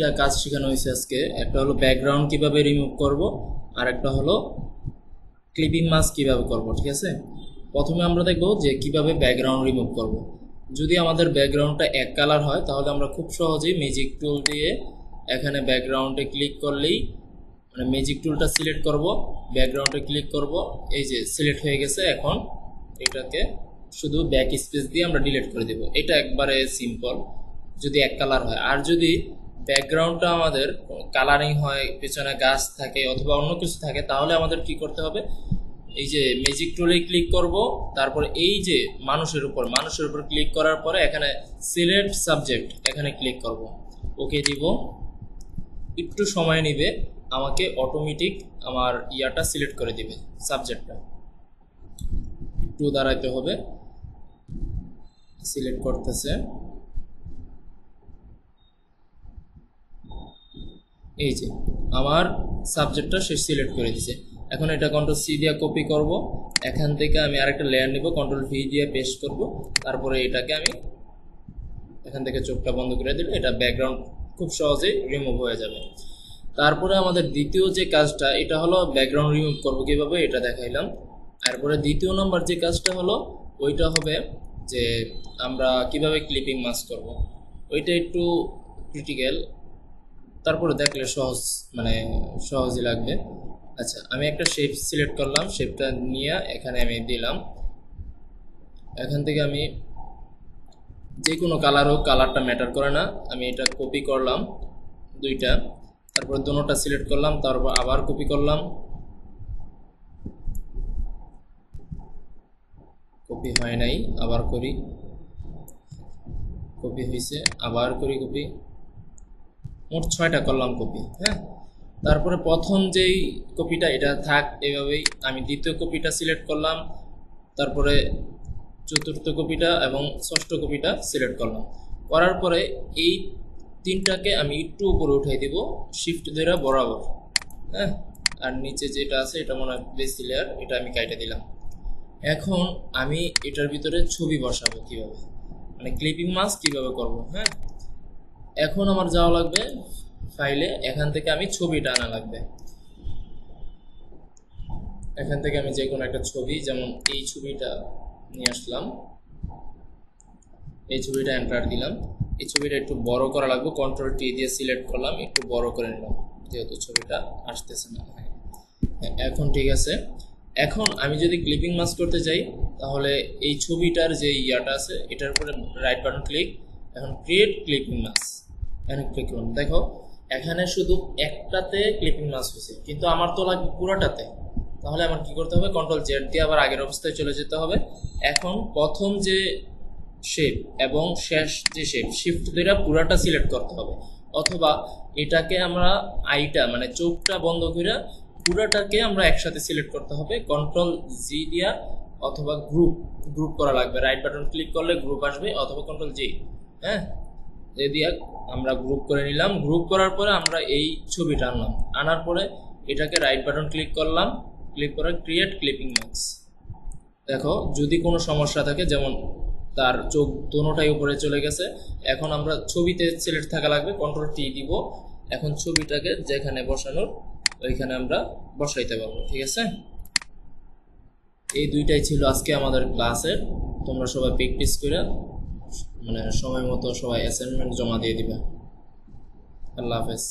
যা কাজ শেখানো হয়েছে আজকে। একটা হলো ব্যাকগ্রাউন্ড কীভাবে রিমুভ করব, আর একটা হলো ক্লিপিং মাস্ক কীভাবে করব, ঠিক আছে? প্রথমে আমরা দেখব যে কীভাবে ব্যাকগ্রাউন্ড রিমুভ করব। যদি আমাদের ব্যাকগ্রাউন্ডটা এক কালার হয়, তাহলে আমরা খুব সহজেই ম্যাজিক টুল দিয়ে এখানে ব্যাকগ্রাউন্ডে ক্লিক করলেই মানে ম্যাজিক টুলটা সিলেক্ট করব ব্যাকগ্রাউন্ডে ক্লিক করব, এই যে সিলেক্ট হয়ে গেছে, এখন এটাকে শুধু ব্যাক স্পেস দিয়ে আমরা ডিলিট করে দেব। এটা একবারে সিম্পল যদি এক কালার হয়। আর যদি ব্যাকগ্রাউন্ডটা আমাদের কালারিং হয়, পেছনে গাছ থাকে অথবা অন্য কিছু থাকে, তাহলে আমাদের কি করতে হবে? এই যে ম্যাজিক টুলে ক্লিক করব, তারপর এই যে মানুষের উপর মানুষের উপর ক্লিক করার পরে এখানে সিলেক্ট সাবজেক্ট এখানে ক্লিক করব। ওকে দিব। একটু সময় নেবে, আমাকে অটোমেটিক আমার ইয়াটা সিলেক্ট করে দিবে সাবজেক্টটা একটু দাঁড়াইতে হবে। সিলেক্ট করতেছে। এই যে আমার সাবজেক্টটা সে সিলেক্ট করে দিছে। এখন এটা কন্ট্রোল সি দিয়ে কপি করব। এখান থেকে আমি আরেকটা লেয়ার নেব কন্ট্রোল ভি দিয়ে পেস্ট করব। তারপরে এটাকে আমি এখান থেকে চোখটা বন্ধ করে দিলে এটা ব্যাকগ্রাউন্ড খুব সহজেই রিমুভ হয়ে যাবে। তারপরে আমাদের দ্বিতীয় যে কাজটা, এটা হলো ব্যাকগ্রাউন্ড রিমুভ করব কীভাবে, এটা দেখাইলাম। তারপরে দ্বিতীয় নম্বর যে কাজটা হলো, ওইটা হবে যে আমরা কীভাবে ক্লিপিং মাস্ক করব। ওইটা একটু ক্রিটিক্যাল তারপরে দেখলে সহজ মানে সহজই লাগবে। আচ্ছা আমি একটা শেপ সিলেক্ট করলাম শেপটা নিয়ে এখানে আমি দিলাম। এখান থেকে আমি যে কোনো কালার হোক কালারটা ম্যাটার করে না। আমি এটা কপি করলাম দুইটা, তারপর দুটোটা সিলেক্ট করলাম, তারপর আবার কপি করলাম। কপি হয় নাই, আবার করি। কপি হয়েছে আবার করি কপি মোট ছয়টা করলাম কপি হ্যাঁ? তারপরে প্রথম যেই কপিটা, এটা থাক এভাবেই আমি দ্বিতীয় কপিটা সিলেক্ট করলাম, তারপরে চতুর্থ কপিটা এবং ষষ্ঠ কপিটা সিলেক্ট করলাম। করার পরে এই তিনটাকে আমি একটু উপরে উঠাই দিব শিফট ধরে বরাবর হ্যাঁ? আর নিচে যেটা আছে, এটা মনে হয় বেসি লেয়ার এটা আমি কাইটে দিলাম। এখন আমি এটার ভিতরে ছবি বসাবো কীভাবে? মানে ক্লিপিং মাস্ক কীভাবে করব হ্যাঁ? এখন আমার যাওয়া লাগবে ফাইলে এখান থেকে আমি ছবিটা আনা লাগবে। এখান থেকে আমি যে কোনো একটা ছবি, যেমন এই ছবিটা নিয়ে আসলাম। এই ছবিটা এন্টার দিলাম। এই ছবিটা একটু বড় করা লাগবে কন্ট্রোল টি দিয়ে সিলেক্ট করলাম, একটু বড় করে নিলাম, যেহেতু ছবিটা আসতেছে না এখন ঠিক আছে। এখন আমি যদি ক্লিপিং মাস্ক করতে চাই তাহলে এই ছবিটার যে ইয়াটা আছে, এটার উপরে রাইট বাটন ক্লিক এখন ক্রিয়েট ক্লিপিং মাস্ক করুন দেখো, এখানে শুধু একটাতে ক্লিপিং মাস্ক হয়েছে, কিন্তু আমার তো লাগবে পুরোটাতে। তাহলে আমার কি করতে হবে? কন্ট্রোল জেড দিয়ে আবার আগের অবস্থায় চলে যেতে হবে। এখন প্রথম যে শেপ এবং শেষ যে শেপ শিফট দিয়ে পুরাটা সিলেক্ট করতে হবে। অথবা এটাকে আমরা আইটা মানে চোখটা বন্ধ করে পুরাটাকে আমরা একসাথে সিলেক্ট করতে হবে। কন্ট্রোল জি দিয়া অথবা গ্রুপ গ্রুপ করা লাগবে। রাইট বাটন ক্লিক করলে গ্রুপ আসবে, অথবা কন্ট্রোল জি হ্যাঁ? দিয়া আমরা গ্রুপ করে নিলাম। গ্রুপ করার পরে আমরা এই ছবিটা আনলাম। আনার পরে এটাকে রাইট বাটন ক্লিক করলাম। ক্লিক করে ক্রিয়েট ক্লিপিং মার্কস দেখো, যদি কোনো সমস্যা থাকে, যেমন তার চোখ দোনোটাই উপরে চলে গেছে, এখন আমরা ছবিতে সিলেক্ট থাকা লাগবে কন্ট্রোল টি দিব। এখন ছবিটাকে যেখানে বসানোর, ওইখানে আমরা বসাইতে পারব, ঠিক আছে? এই দুইটাই ছিল আজকে আমাদের ক্লাসের তোমরা সবাই প্র্যাকটিস করে মানে সময় মতো সবাই অ্যাসাইনমেন্ট জমা দিয়ে দিবে। আল্লাহ হাফেজ।